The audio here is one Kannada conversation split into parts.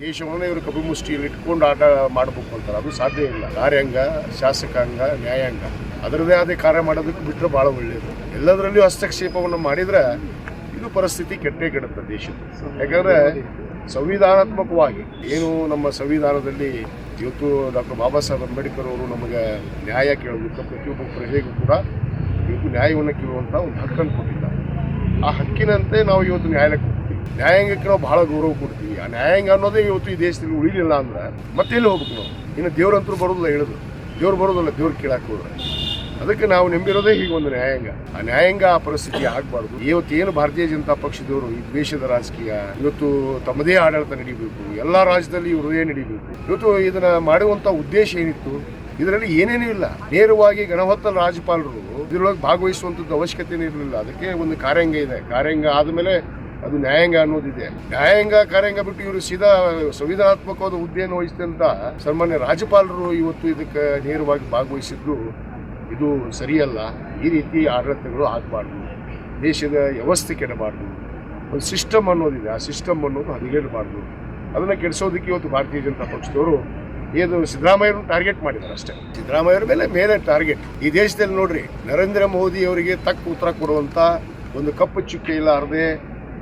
ದೇಶವನ್ನೇ ಇವರು ಕಪಿ ಮುಷ್ಟಿಯಲ್ಲಿ ಇಟ್ಕೊಂಡು ಆಟ ಮಾಡಬೇಕು ಅಂತಾರೆ. ಅದು ಸಾಧ್ಯ ಇಲ್ಲ. ಕಾರ್ಯಾಂಗ, ಶಾಸಕಾಂಗ, ನ್ಯಾಯಾಂಗ. ಅದರದೇ ಆದ ಕಾರ್ಯ ಮಾಡೋದಕ್ಕೆ ಬಿಟ್ಟರೆ ಭಾಳ ಒಳ್ಳೆಯದು ಎಲ್ಲದರಲ್ಲೂ ಹಸ್ತಕ್ಷೇಪವನ್ನು ಮಾಡಿದರೆ ಇದು ಪರಿಸ್ಥಿತಿ ಕೆಟ್ಟೇ ಕೆಡುತ್ತೆ ದೇಶದ ಯಾಕಂದರೆ ಸಂವಿಧಾನಾತ್ಮಕವಾಗಿ ಏನು ನಮ್ಮ ಸಂವಿಧಾನದಲ್ಲಿ ಇವತ್ತು ಡಾಕ್ಟರ್ ಬಾಬಾ ಸಾಹೇಬ್ ಅಂಬೇಡ್ಕರ್ ಅವರು ನಮಗೆ ನ್ಯಾಯ ಕೇಳೋದಕ್ಕೆ ಪ್ರತಿಯೊಬ್ಬ ಪ್ರಜೆಗೂ ಕೂಡ ಇವತ್ತು ನ್ಯಾಯವನ್ನು ಕೇಳುವಂಥ ಒಂದು ಹಕ್ಕನ್ನು ಕೊಟ್ಟಿದ್ದಾರೆ. ಆ ಹಕ್ಕಿನಂತೆ ನಾವು ಇವತ್ತು ನ್ಯಾಯಾಲಯಕ್ಕೆ ನ್ಯಾಯಾಂಗಕ್ಕೆ ನಾವು ಬಹಳ ಗೌರವ ಕೊಡ್ತೀವಿ. ಆ ನ್ಯಾಯಾಂಗ ಅನ್ನೋದೇ ಇವತ್ತು ಈ ದೇಶದಲ್ಲಿ ಉಳಿಲಿಲ್ಲ ಅಂದ್ರೆ ಮತ್ತೆ ಎಲ್ಲಿ ಹೋಗ್ಬೇಕು ನಾವು? ಇನ್ನು ದೇವ್ರಂತರೂ ಬರೋದಿಲ್ಲ ಹೇಳಿದ್ರು. ದೇವ್ರು ಬರೋದಲ್ಲ, ದೇವ್ರ ಕೇಳಕ್ಕೆ ಹೋದ್ರೆ. ಅದಕ್ಕೆ ನಾವು ನಂಬಿರೋದೇ ಹೀಗೆ ಒಂದು ನ್ಯಾಯಾಂಗ. ಆ ನ್ಯಾಯಾಂಗ ಆ ಪರಿಸ್ಥಿತಿ ಆಗಬಾರ್ದು. ಇವತ್ತು ಏನು ಭಾರತೀಯ ಜನತಾ ಪಕ್ಷದವರು ಈ ದ್ವೇಷದ ರಾಜಕೀಯ, ಇವತ್ತು ತಮ್ಮದೇ ಆಡಳಿತ ನಡಿಬೇಕು. ಎಲ್ಲ ರಾಜ್ಯದಲ್ಲಿ ಇವ್ರದೇ ನಡಿಬೇಕು. ಇವತ್ತು ಇದನ್ನ ಮಾಡುವಂತ ಉದ್ದೇಶ ಏನಿತ್ತು? ಇದರಲ್ಲಿ ಏನೇನೂ ಇಲ್ಲ. ನೇರವಾಗಿ ಗಣಹೊತ್ತ ರಾಜ್ಯಪಾಲರು ಇದರೊಳಗೆ ಭಾಗವಹಿಸುವಂಥದ್ದು ಅವಶ್ಯಕತೆ ಇರಲಿಲ್ಲ. ಅದಕ್ಕೆ ಒಂದು ಕಾರ್ಯಾಂಗ ಇದೆ. ಕಾರ್ಯಾಂಗ ಆದಮೇಲೆ ಅದು ನ್ಯಾಯಾಂಗ ಅನ್ನೋದಿದೆ. ನ್ಯಾಯಾಂಗ ಕಾರ್ಯಾಂಗ ಬಿಟ್ಟು ಇವರು ಸೀದಾ ಸಂವಿಧಾನಾತ್ಮಕವಾದ ಹುದ್ದೆಯನ್ನು ವಹಿಸಿದಂತ ಸನ್ಮಾನ್ಯ ರಾಜ್ಯಪಾಲರು ಇವತ್ತು ಇದಕ್ಕೆ ನೇರವಾಗಿ ಭಾಗವಹಿಸಿದ್ರು ಇದು ಸರಿಯಲ್ಲ. ಈ ರೀತಿ ಆಡಳಿತಗಳು ಆಗಬಾರ್ದು. ದೇಶದ ವ್ಯವಸ್ಥೆ ಕೆಡಬಾರ್ದು. ಒಂದು ಸಿಸ್ಟಮ್ ಅನ್ನೋದಿದೆ. ಆ ಸಿಸ್ಟಮ್ ಅನ್ನೋದು ಹದಗೆಡಬಾರ್ದು ಅದನ್ನು ಕೆಡಿಸೋದಕ್ಕೆ ಇವತ್ತು ಭಾರತೀಯ ಜನತಾ ಪಕ್ಷದವರು ಏನು ಸಿದ್ದರಾಮಯ್ಯರನ್ನು ಟಾರ್ಗೆಟ್ ಮಾಡಿದ್ದಾರೆ ಅಷ್ಟೇ. ಸಿದ್ದರಾಮಯ್ಯರ ಮೇಲೆ ಮೇಲೆ ಟಾರ್ಗೆಟ್. ಈ ದೇಶದಲ್ಲಿ ನೋಡ್ರಿ, ನರೇಂದ್ರ ಮೋದಿ ಅವರಿಗೆ ತಕ್ಕ ಉತ್ತರ ಕೊಡುವಂಥ ಒಂದು ಕಪ್ಪು ಚುಕ್ಕೆ ಇಲ್ಲಾರದೆ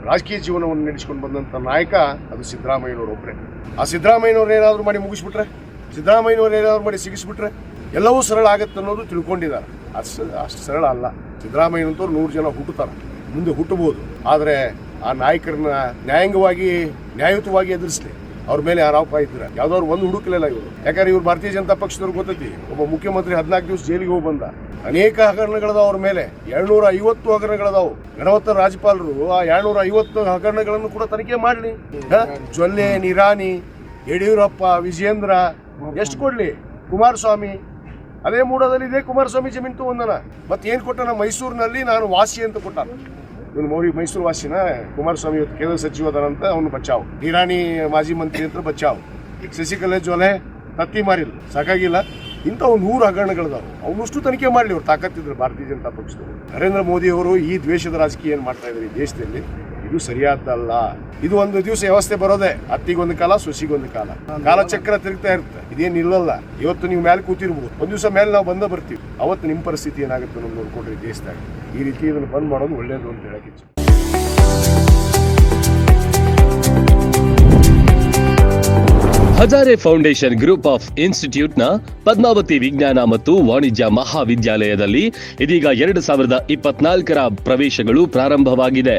ರಾಜಕೀಯ ಜೀವನವನ್ನು ನಡೆಸಿಕೊಂಡು ಬಂದಂಥ ನಾಯಕ ಅದು ಸಿದ್ದರಾಮಯ್ಯನವರೊಬ್ಬರೇ ಆ ಸಿದ್ದರಾಮಯ್ಯನವ್ರು ಏನಾದರೂ ಮಾಡಿ ಮುಗಿಸ್ಬಿಟ್ರೆ ಸಿದ್ದರಾಮಯ್ಯನವ್ರು ಏನಾದರೂ ಮಾಡಿ ಸಿಗಿಸ್ಬಿಟ್ರೆ ಎಲ್ಲವೂ ಸರಳ ಆಗತ್ತೆ ಅನ್ನೋದು ತಿಳ್ಕೊಂಡಿದ್ದಾರೆ. ಅಷ್ಟು ಅಷ್ಟು ಸರಳ ಅಲ್ಲ. ಸಿದ್ದರಾಮಯ್ಯನಂತವ್ರು ನೂರು ಜನ ಹುಟ್ಟುತ್ತಾರೆ, ಮುಂದೆ ಹುಟ್ಟಬಹುದು ಆದರೆ ಆ ನಾಯಕರನ್ನ ನ್ಯಾಯಾಂಗವಾಗಿ, ನ್ಯಾಯಯುತವಾಗಿ ಎದುರಿಸಲಿ. ಅವ್ರ ಮೇಲೆ ಆರೋಪ ಇದ್ರೆ? ಯಾವ್ದಾದ್ರು ಒಂದು ಹುಡುಕಲಿಲ್ಲ ಇವರು. ಯಾಕಂದ್ರೆ ಇವ್ರು ಭಾರತೀಯ ಜನತಾ ಪಕ್ಷದವ್ರು ಗೊತ್ತೈತಿ. ಒಬ್ಬ ಮುಖ್ಯಮಂತ್ರಿ ಹದಿನಾಲ್ಕು ದಿವಸ ಜೈಲಿಗೆ ಹೋಗಿ ಬಂದ. ಅನೇಕ ಹಗರಣಗಳದಾವ ಅವ್ರ ಮೇಲೆ. ಎರಡ್ನೂರ ಐವತ್ತು ಹಗರಣಗಳದಾವು. ಗಣವತ್ತ ರಾಜ್ಯಪಾಲರು ಆ ಎರಡ್ನೂರ ಐವತ್ತು ಹಗರಣಗಳನ್ನು ಕೂಡ ತನಿಖೆ ಮಾಡ್ಲಿ. ಜೊಲ್ಲೆ ನಿರಾನಿ ಯಡಿಯೂರಪ್ಪ ವಿಜೇಂದ್ರ ಎಷ್ಟು ಕೊಡ್ಲಿ? ಕುಮಾರಸ್ವಾಮಿ. ಅದೇ ಮೂಡದಲ್ಲಿ ಇದೇ ಕುಮಾರಸ್ವಾಮಿ ಜಮೀನು ತಗೊಂಡನ. ಮತ್ತೆ ಏನು ಕೊಟ್ಟನ? ಮೈಸೂರಿನಲ್ಲಿ ನಾನು ವಾಸಿ ಅಂತ ಕೊಟ್ಟ. ಇವನು ಮೌರಿ ಮೈಸೂರು ವಾಸಿನ ಕುಮಾರಸ್ವಾಮಿ ಇವತ್ತು ಕೇಂದ್ರ ಸಚಿವ ಅದಾನಂತ ಅವನು ಬಚಾವ್. ನಿರಾಣಿ ಮಾಜಿ ಮಂತ್ರಿ ಅಂತ ಬಚಾವ್. ಶಶಿಕಲಾ ಜೊಲೆ ತತ್ತಿ ಮಾರಿಲ್ಲ. ಸಾಕಾಗಿಲ್ಲ. ಇಂಥ ಒಂದು ನೂರು ಹಗರಣಗಳಿದಾವೆ. ಅವನಷ್ಟು ತನಿಖೆ ಮಾಡಲಿ. ಅವ್ರು ತಾಕತ್ತಿದ್ರು ಭಾರತೀಯ ಜನತಾ ಪಕ್ಷದವರು. ನರೇಂದ್ರ ಮೋದಿ ಅವರು ಈ ದ್ವೇಷದ ರಾಜಕೀಯ ಏನು ಮಾಡ್ತಾ ಇದ್ದಾರೆ ಈ ದೇಶದಲ್ಲಿ? ಇದು ಸರಿಯಾದ್ದಲ್ಲ. ಇದು ಒಂದು ದಿವಸ ವ್ಯವಸ್ಥೆ ಬರೋದೇ ಅತ್ತಿಗೊಂದು ಕಾಲ, ಸೊಸಿಗೊಂದು ಕಾಲ. ಕಾಲಚಕ್ರ ತಿರುಗ್ತಾ ಇರುತ್ತೆ, ಇದೇನು ಇಲ್ಲಲ್ಲ. ಇವತ್ತು ನೀವು ಮೇಲೆ ಕೂತಿರ್ಬೋದು. ಒಂದು ದಿವಸ ಮೇಲೆ ನಾವು ಬಂದ ಬರ್ತೀವಿ. ಅವತ್ತು ನಿಮ್ಮ ಪರಿಸ್ಥಿತಿ ಏನಾಗುತ್ತೆ ಅನ್ನೋದು ನೋಡ್ಕೊಂಡ್ರಿ ದೇಶದಾಗ ಈ ರೀತಿ ಇದನ್ನು ಬಂದ್ ಮಾಡೋದು ಒಳ್ಳೇದು ಅಂತ ಹೇಳಕ್ಕೆ ಹಜಾರೆ ಫೌಂಡೇಶನ್ ಗ್ರೂಪ್ ಆಫ್ ಇನ್ಸ್ಟಿಟ್ಯೂಟ್ನ ಪದ್ಮಾವತಿ ವಿಜ್ಞಾನ ಮತ್ತು ವಾಣಿಜ್ಯ ಮಹಾವಿದ್ಯಾಲಯದಲ್ಲಿ ಇದೀಗ ಎರಡು ಸಾವಿರದ ಇಪ್ಪತ್ನಾಲ್ಕರ ಪ್ರವೇಶಗಳು ಪ್ರಾರಂಭವಾಗಿದೆ.